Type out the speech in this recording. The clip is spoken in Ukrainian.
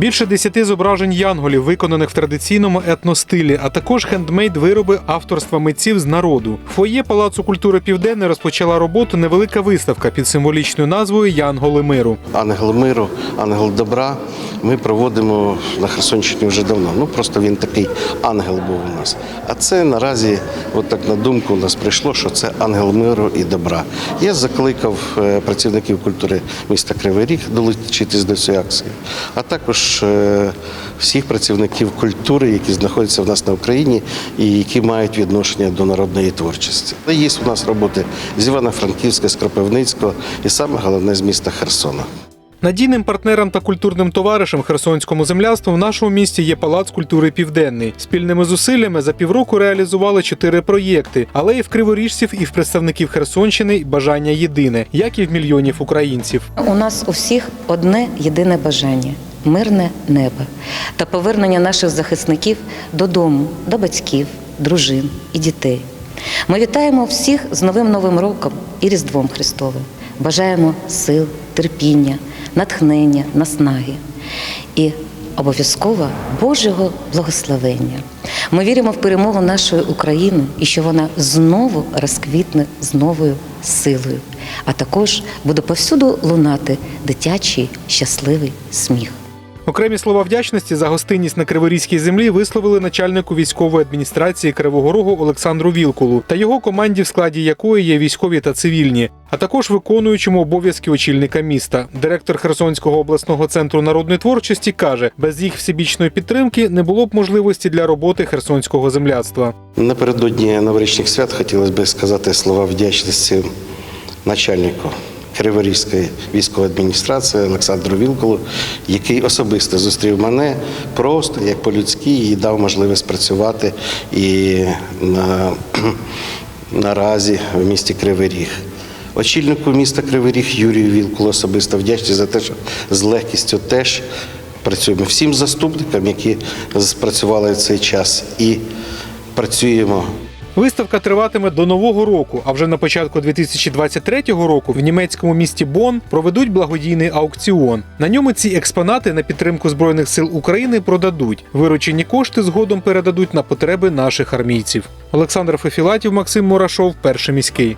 Більше десяти зображень янголів, виконаних в традиційному етностилі, а також хендмейд вироби авторства митців з народу. Фоє Палацу культури Південне розпочала роботу невелика виставка під символічною назвою Янголи миру. Ангел миру, ангел добра. Ми проводимо на Херсонщині вже давно. Ну просто він такий ангел був у нас. А це наразі, от так на думку, у нас прийшло, що це ангел миру і добра. Я закликав е, працівників культури міста Кривий Ріг долучитись до цієї акції, а також е, всіх працівників культури, які знаходяться в нас на Україні і які мають відношення до народної творчості. Є у нас роботи з Івано-Франківська, з Кропивницького і саме головне з міста Херсона. Надійним партнером та культурним товаришем херсонському земляству в нашому місті є Палац культури Південний. Спільними зусиллями за півроку реалізували чотири проєкти, але і в криворіжців, і в представників Херсонщини бажання єдине, як і в мільйонів українців. У нас у всіх одне єдине бажання мирне небо та повернення наших захисників додому, до батьків, дружин і дітей. Ми вітаємо всіх з новим новим роком і Різдвом Христовим. Бажаємо сил, терпіння, натхнення, наснаги і обов'язково Божого благословення. Ми віримо в перемогу нашої України і що вона знову розквітне з новою силою, а також буде повсюду лунати дитячий щасливий сміх. Окремі слова вдячності за гостинність на Криворізькій землі висловили начальнику військової адміністрації Кривого Рогу Олександру Вілкулу та його команді, в складі якої є військові та цивільні, а також виконуючому обов'язки очільника міста. Директор Херсонського обласного центру народної творчості каже, без їх всебічної підтримки не було б можливості для роботи херсонського земляцтва. Напередодні новорічних свят хотілося б сказати слова вдячності начальнику Криворізької військової адміністрації Олександру Вілколу, який особисто зустрів мене просто як по-людськи і дав можливість працювати і на, наразі в місті Кривий Ріг. Очільнику міста Кривий Ріг Юрію Вілкулу особисто вдячний за те, що з легкістю теж працюємо всім заступникам, які спрацювали цей час, і працюємо Виставка триватиме до нового року. А вже на початку 2023 року в німецькому місті Бон проведуть благодійний аукціон. На ньому ці експонати на підтримку збройних сил України продадуть. Виручені кошти згодом передадуть на потреби наших армійців. Олександр Фефілатів, Максим Мурашов, перший міський.